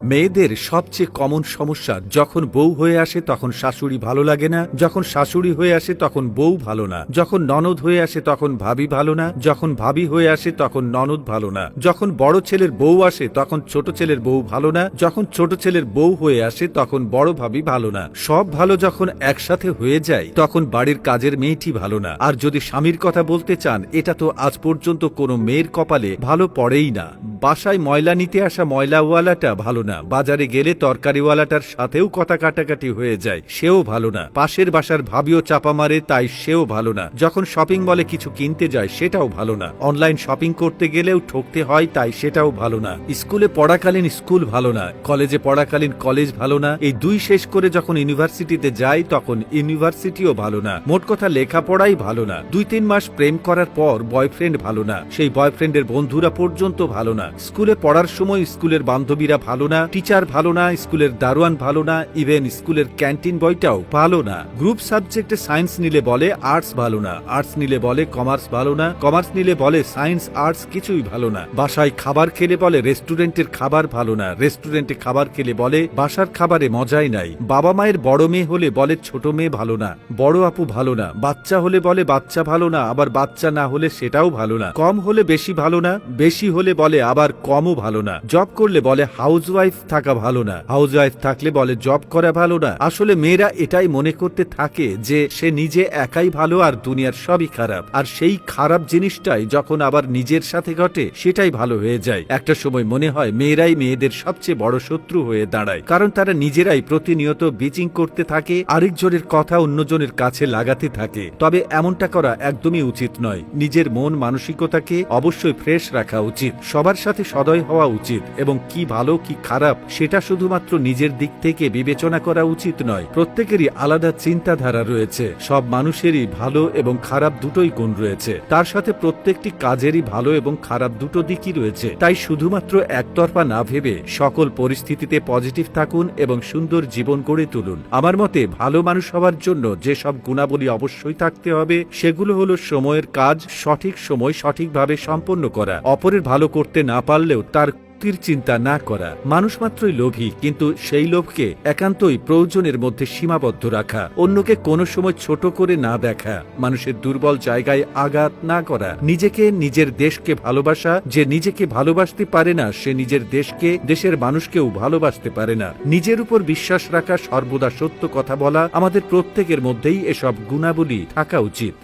মেয়েদের সবচেয়ে কমন সমস্যা, যখন বউ হয়ে আসে তখন শাশুড়ি ভালো লাগে না, যখন শাশুড়ি হয়ে আসে তখন বউ ভালো না, যখন ননদ হয়ে আসে তখন ভাবি ভালো না, যখন ভাবি হয়ে আসে তখন ননদ ভালো না, যখন বড় ছেলের বউ আসে তখন ছোট ছেলের বউ ভালো না, যখন ছোট ছেলের বউ হয়ে আসে তখন বড় ভাবি ভালো না, সব ভালো যখন একসাথে হয়ে যায় তখন বাড়ির কাজের মেয়েটি ভালো না, আর যদি স্বামীর কথা বলতে চান, এটা তো আজ পর্যন্ত কোনো মেয়ের কপালে ভালো পড়েই না। বাসায় ময়লা নিতে আসা ময়লাওয়ালাটা ভালো না বাজারে গেলে তরকারিওয়ালাটার সাথেও কথা কাটাকাটি হয়ে যায় সেও ভালো না পাশের বাসার ভাবিও চাপা মারে তাই সেও ভালো না যখন শপিং মলে কিছু কিনতে যায় সেটাও ভালো না অনলাইন শপিং করতে গেলেও ঠকতে হয় তাই সেটাও ভালো না স্কুলে পড়াকালীন স্কুল ভালো না কলেজে পড়াকালীন কলেজ ভালো না এই দুই শেষ করে যখন ইউনিভার্সিটিতে যাই তখন ইউনিভার্সিটিও ভালো না মোট কথা লেখাপড়াই ভালো না দুই তিন মাস প্রেম করার পর বয়ফ্রেন্ড ভালো না সেই বয়ফ্রেন্ডের বন্ধুরা পর্যন্ত ভালো না স্কুলে পড়ার সময় স্কুলের বান্ধবীরা ভালো না টিচার ভালো না স্কুলের দারোয়ান ভালো না ইভেন স্কুলের ক্যান্টিন বইটাও ভালো না গ্রুপ সাবজেক্টে সায়েন্স নিলে বলে আর্টস ভালো না আর্টস নিলে বলে কমার্স ভালো না কমার্স নিলে বলে সায়েন্স আর্টস কিছুই ভালো না বাসায় খাবার খেলে বলে রেস্টুরেন্টের খাবার ভালো না রেস্টুরেন্টে খাবার খেলে বলে বাসার খাবারে মজাই নাই বাবা মায়ের বড় মেয়ে হলে বলে ছোট মেয়ে ভালো না বড় আপু ভালো না বাচ্চা হলে বলে বাচ্চা ভালো না আবার বাচ্চা না হলে সেটাও ভালো না কম হলে বেশি ভালো না বেশি হলে বলে আবার কমও ভালো না। জব করলে বলে হাউস ওয়াইফ থাকা ভালো না। হাউস ওয়াইফ থাকলে বলে জব করা ভালো না। আসলে মেয়েরা এটাই মনে করতে থাকে যে সে নিজে একাই ভালো আর দুনিয়ার সবই খারাপ। আর সেই খারাপ জিনিসটাই যখন আবার নিজের সাথে ঘটে, সেটাই ভালো হয়ে যায়। একটা সময় মনে হয় মেয়েরাই মেয়েদের সবচেয়ে বড় শত্রু হয়ে দাঁড়ায়। কারণ তারা নিজেরাই প্রতিনিয়ত বিচিং করতে থাকে, আরেকজনের কথা অন্যজনের কাছে লাগাতে থাকে। তবে এমনটা করা একদমই উচিত নয়। নিজের মন মানসিকতাকে অবশ্যই ফ্রেশ রাখা উচিত। সবার সাথে সদয় হওয়া উচিত এবং কি ভালো কি খারাপ সেটা শুধুমাত্র নিজের দিক থেকে বিবেচনা করা উচিত নয়। প্রত্যেকেরই আলাদা চিন্তাধারা রয়েছে। সব মানুষেরই ভালো এবং খারাপ দুটোই গুণ রয়েছে। তার সাথে প্রত্যেকটি কাজেরই ভালো এবং খারাপ দুটো দিকই রয়েছে। তাই শুধুমাত্র একতরফা না ভেবে সকল পরিস্থিতিতে পজিটিভ থাকুন এবং সুন্দর জীবন গড়ে তুলুন। আমার মতে, ভালো মানুষ হওয়ার জন্য যে সব গুণাবলী অবশ্যই থাকতে হবে, সেগুলো হলো সময়ের কাজ সঠিক সময় সঠিকভাবে সম্পন্ন করা। অপরের ভালো করতে না পারলেও তার ক্ষতির চিন্তা না করা। মানুষ মাত্রই লোভী, কিন্তু সেই লোভকে একান্তই প্রয়োজনের মধ্যে সীমাবদ্ধ রাখা, অন্যকে কোনো সময় ছোট করে না দেখা, মানুষের দুর্বল জায়গায় আঘাত না করা। নিজেকে নিজের দেশকে ভালোবাসা, যে নিজেকে ভালোবাসতে পারে না, সে নিজের দেশকে, দেশের মানুষকেও ভালোবাসতে পারে না। নিজের উপর বিশ্বাস রাখা সর্বদা সত্য কথা বলা আমাদের প্রত্যেকের মধ্যেই এসব গুণাবলী থাকা উচিত।